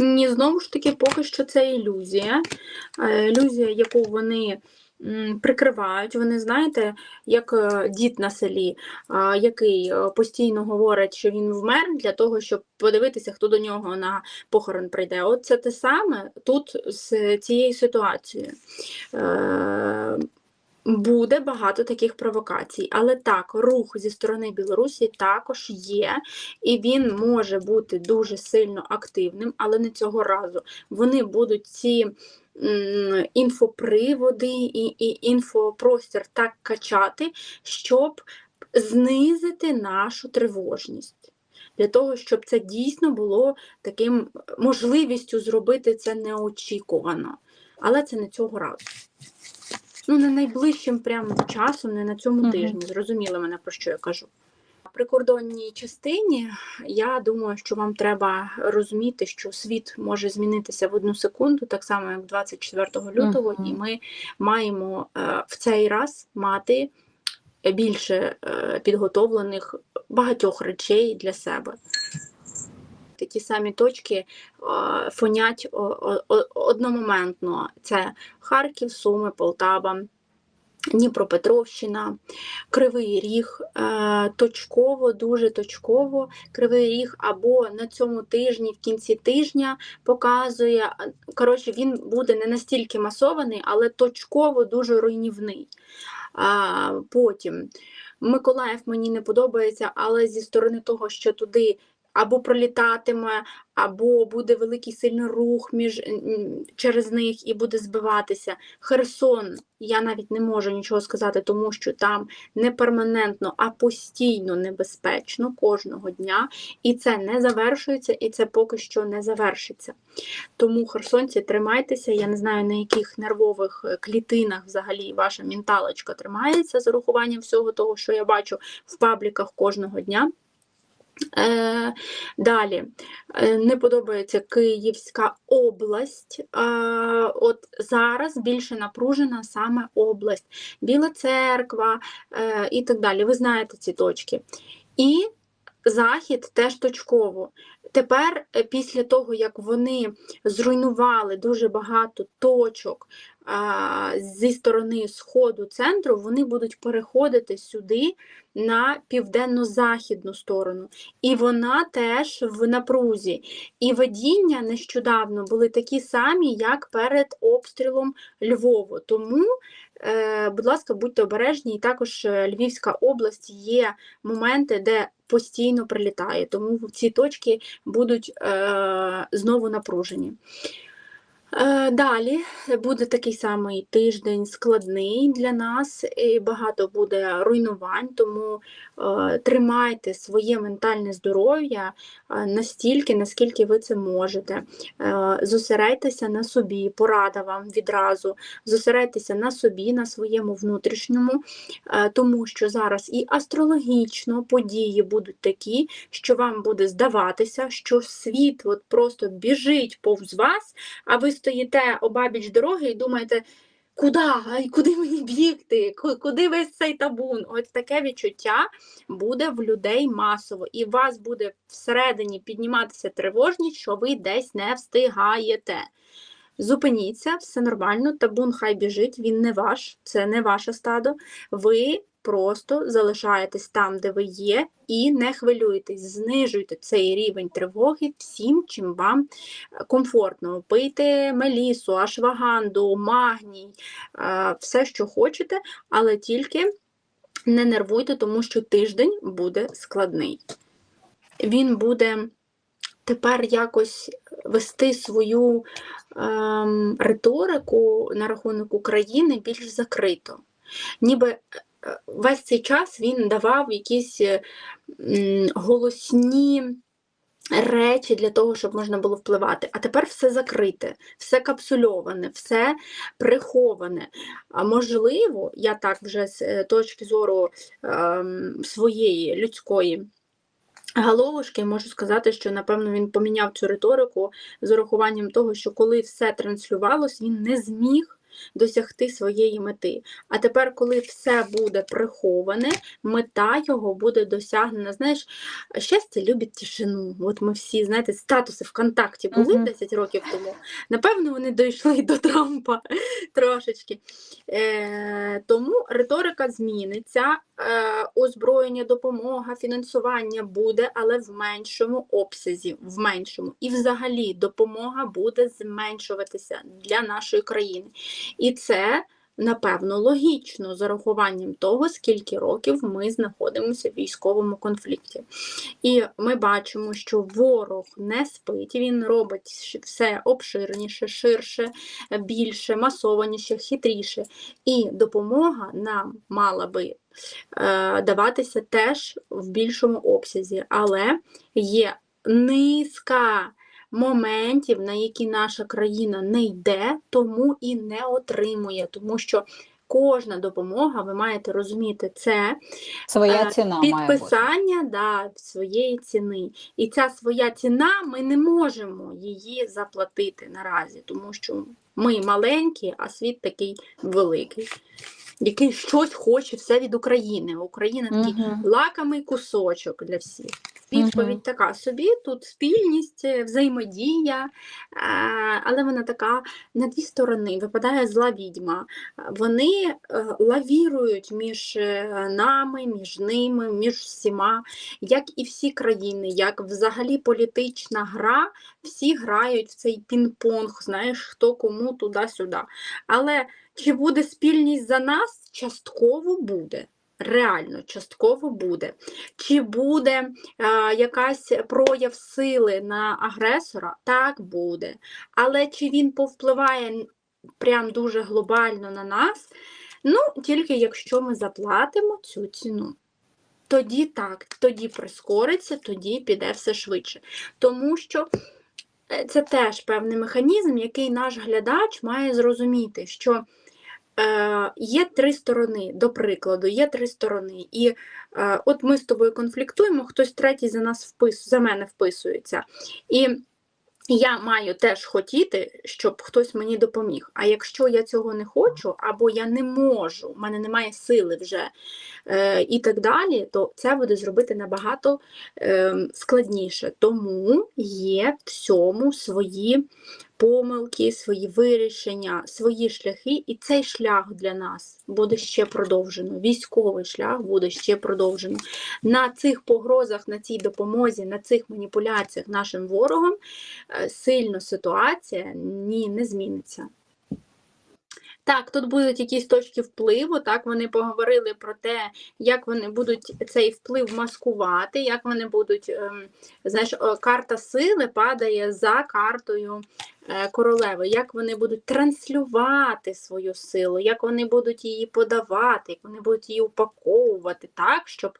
Ні, знову ж таки, поки що це ілюзія. Е, Ілюзія, яку вони прикривають. Вони, знаєте, як е, дід на селі, який е, постійно говорить, що він вмер для того, щоб подивитися, хто до нього на похорон прийде. От це те саме тут з цією ситуацією. Е, Буде багато таких провокацій, але так, рух зі сторони Білорусі також є, і він може бути дуже сильно активним, але не цього разу. Вони будуть ці інфоприводи і, і інфопростір так качати, щоб знизити нашу тривожність. Для того, щоб це дійсно було таким можливістю зробити це неочікувано. Але це не цього разу. Ну, не найближчим прям часом, не на цьому тижні. Зрозуміли мене, про що я кажу. Прикордонній частині я думаю, що вам треба розуміти, що світ може змінитися в одну секунду, так само як 24 лютого, Мгм. і ми маємо е, в цей раз мати більше е, підготовлених багатьох речей для себе. Такі самі точки е, фонять одномоментно. Це Харків, Суми, Полтава, Дніпропетровщина, Кривий Ріг, е, точково, дуже точково. Кривий Ріг або на цьому тижні, в кінці тижня показує. е, Коротше, він буде не настільки масований, але точково дуже руйнівний. Потім Миколаїв мені не подобається, але зі сторони того, що туди або пролітатиме, або буде великий сильний рух між, через них і буде збиватися. Херсон, я навіть не можу нічого сказати, тому що там не перманентно, а постійно небезпечно кожного дня. І це не завершується, і це поки що не завершиться. Тому, херсонці, тримайтеся. Я не знаю, на яких нервових е, клітинах взагалі ваша менталочка тримається з урахуванням всього того, що я бачу в пабліках кожного дня. Е, далі Е, не подобається Київська область. Е, от зараз більше напружена саме область, Біла Церква і так далі. Ви знаєте ці точки. І захід теж точково. Тепер, е, після того, як вони зруйнували дуже багато точок а, зі сторони сходу центру, вони будуть переходити сюди на південно-західну сторону. І вона теж в напрузі. І водіння нещодавно були такі самі, як перед обстрілом Львову. Тому, будь ласка, будьте обережні. І також е, Львівська область є моменти, де постійно прилітає. Тому ці точки будуть е, знову напружені. Е, Далі буде такий самий тиждень складний для нас, і багато буде руйнувань, тому е, тримайте своє ментальне здоров'я е, настільки, наскільки ви це можете. Зосередьтеся на собі, порада вам відразу. Зосередьтеся на собі, на своєму внутрішньому, тому що зараз і астрологічно події будуть такі, що вам буде здаватися, що світ от просто біжить повз вас, а ви стоїте обабіч дороги і думаєте, куди? Куди мені бігти? Куди весь цей табун? Ось таке відчуття буде в людей масово, і у вас буде всередині підніматися тривожність, що ви десь не встигаєте. Зупиніться, все нормально, табун хай біжить, він не ваш, це не ваше стадо. Ви просто залишаєтесь там, де ви є, і не хвилюйтесь, знижуйте цей рівень тривоги всім, чим вам е, комфортно. Пийте мелісу, ашваганду, магній, е, все, що хочете, але тільки не нервуйте, тому що тиждень буде складний. Він буде тепер якось вести свою ем, риторику на рахунок України більш закрито. Ніби весь цей час він давав якісь е, голосні речі для того, щоб можна було впливати. А тепер все закрите, все капсульоване, все приховане. А можливо, я так вже з е, точки зору ем, своєї людської. Головушки можу сказати, що напевно він поміняв цю риторику з урахуванням того, що коли все транслювалось, він не зміг досягти своєї мети. А тепер, коли все буде приховане, мета його буде досягнена. Знаєш, щастя любить тишину. От ми всі, знаєте, статуси ВКонтакті були Мгм. 10 років тому. Напевно, вони дійшли до Трампа трошечки. Е, тому риторика зміниться, озброєння, допомога, фінансування буде, але в меншому обсязі, в меншому. І взагалі допомога буде зменшуватися для нашої країни. І це. Напевно, логічно з урахуванням того, скільки років ми знаходимося в військовому конфлікті. І ми бачимо, що ворог не спить, він робить все обширніше, ширше, більше, масованіше, хитріше. І допомога нам мала би е, даватися теж в більшому обсязі, але є низка моментів, на які наша країна не йде, тому і не отримує, тому що. Кожна допомога, ви маєте розуміти, це Своя Е, ціна має бути. підписання да, своєї ціни. І ця своя ціна, ми не можемо її заплатити наразі, тому що ми маленькі, а світ такий великий, який щось хоче все від України. Україна такий угу. лакомий кусочок для всіх. Відповідь така собі, тут спільність, е, взаємодія, е, але вона така на дві сторони. Випадає зла відьма. Вони е, лавірують між нами, між ними, між всіма, як і всі країни, як взагалі політична гра, всі грають в цей пінг-понг, знаєш, хто кому туди-сюди. Але чи буде спільність за нас? Частково буде. Реально, частково буде. Чи буде е, якась прояв сили на агресора? Так буде. Але чи він повпливає прям дуже глобально на нас? Ну, тільки якщо ми заплатимо цю ціну. Тоді так, тоді прискориться, тоді піде все швидше. Тому що е, це теж певний механізм, який наш глядач має зрозуміти, що е, є три сторони, до прикладу, є три сторони. І е, от ми з тобою конфліктуємо, хтось третій за нас впис, за мене вписується. І я маю теж хотіти, щоб хтось мені допоміг. А якщо я цього не хочу, або я не можу, в мене немає сили вже е, і так далі, то це буде зробити набагато е, складніше. Тому є в цьому свої помилки, свої вирішення, свої шляхи, і цей шлях для нас буде ще продовжено. Військовий шлях буде ще продовжено. На цих погрозах, на цій допомозі, на цих маніпуляціях нашим ворогом е, сильно ситуація ні, не зміниться. Так, тут будуть якісь точки впливу, так, вони поговорили про те, як вони будуть цей вплив маскувати, як вони будуть, ем, знаєш, карта сили падає за картою королеви, як вони будуть транслювати свою силу, як вони будуть її подавати, як вони будуть її упаковувати так, щоб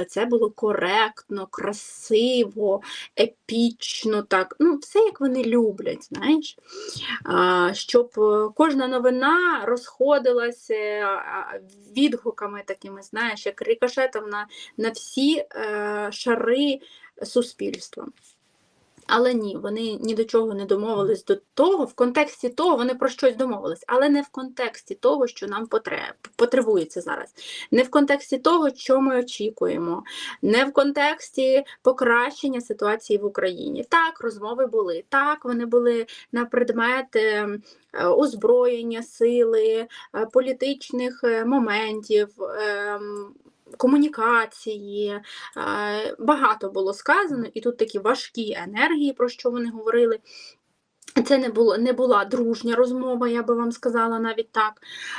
е, це було коректно, красиво, епічно, так, ну, все як вони люблять, знаєш, щоб е, кожна новина розходилася відгуками такими, знаєш, як рикошетом на, на всі е, шари суспільства. Але ні, вони ні до чого не домовились до того. В контексті того вони про щось домовились, але не в контексті того, що нам потреб, потребується зараз, не в контексті того, що ми очікуємо, не в контексті покращення ситуації в Україні. Так, розмови були. Так, вони були на предмет е, е, озброєння сили, е, політичних моментів. Комунікації, багато було сказано, і тут такі важкі енергії, про що вони говорили. Це не було не була дружня розмова, я би вам сказала навіть так.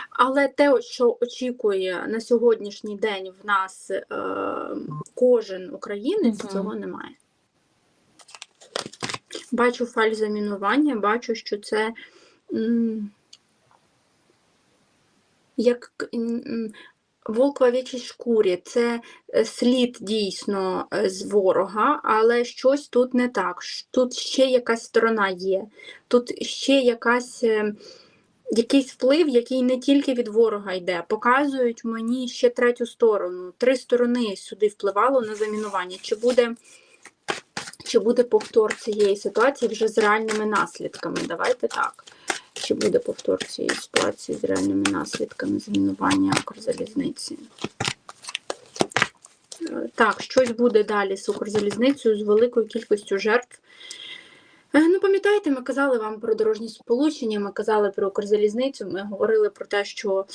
Але те, що очікує на сьогоднішній день в нас е, кожен українець, Мгм. цього немає. Бачу фаль замінування, бачу, що це м, як м, в овечій шкурі це е, слід дійсно е, з ворога, але щось тут не так. Тут ще якась сторона є. Тут ще якась, е, якийсь вплив, який не тільки від ворога йде. Показують мені ще третю сторону. Три сторони сюди впливало на замінування. Чи буде, чи буде повтор цієї ситуації вже з реальними наслідками? Давайте так. Чи буде повтор цієї ситуації з реальними наслідками замінування Укрзалізниці? Так, щось буде далі з Укрзалізницею з великою кількістю жертв. Е, Ну, пам'ятаєте, ми казали вам про дорожні сполучення, ми казали про Укрзалізницю, ми говорили про те, що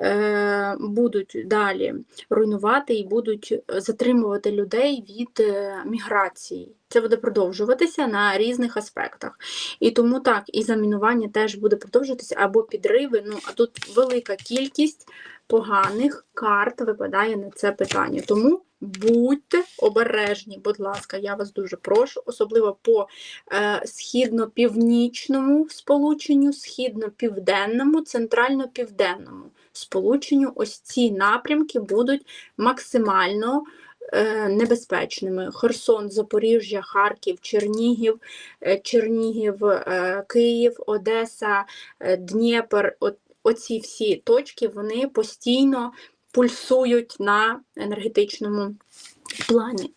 е, будуть далі руйнувати і будуть затримувати людей від е, міграції. Це буде продовжуватися на різних аспектах. І тому так, і замінування теж буде продовжуватися або підриви. Ну, а тут велика кількість поганих карт випадає на це питання. Тому будьте обережні, будь ласка, я вас дуже прошу, особливо по е, східно-північному сполученню, східно-південному, центрально-південному сполученню. Ось ці напрямки будуть максимально небезпечними. Херсон, Запоріжжя, Харків, Чернігів, е, Чернігів, е, Київ, Одеса, е, Дніпр. Оці всі точки вони постійно пульсують на енергетичному плані.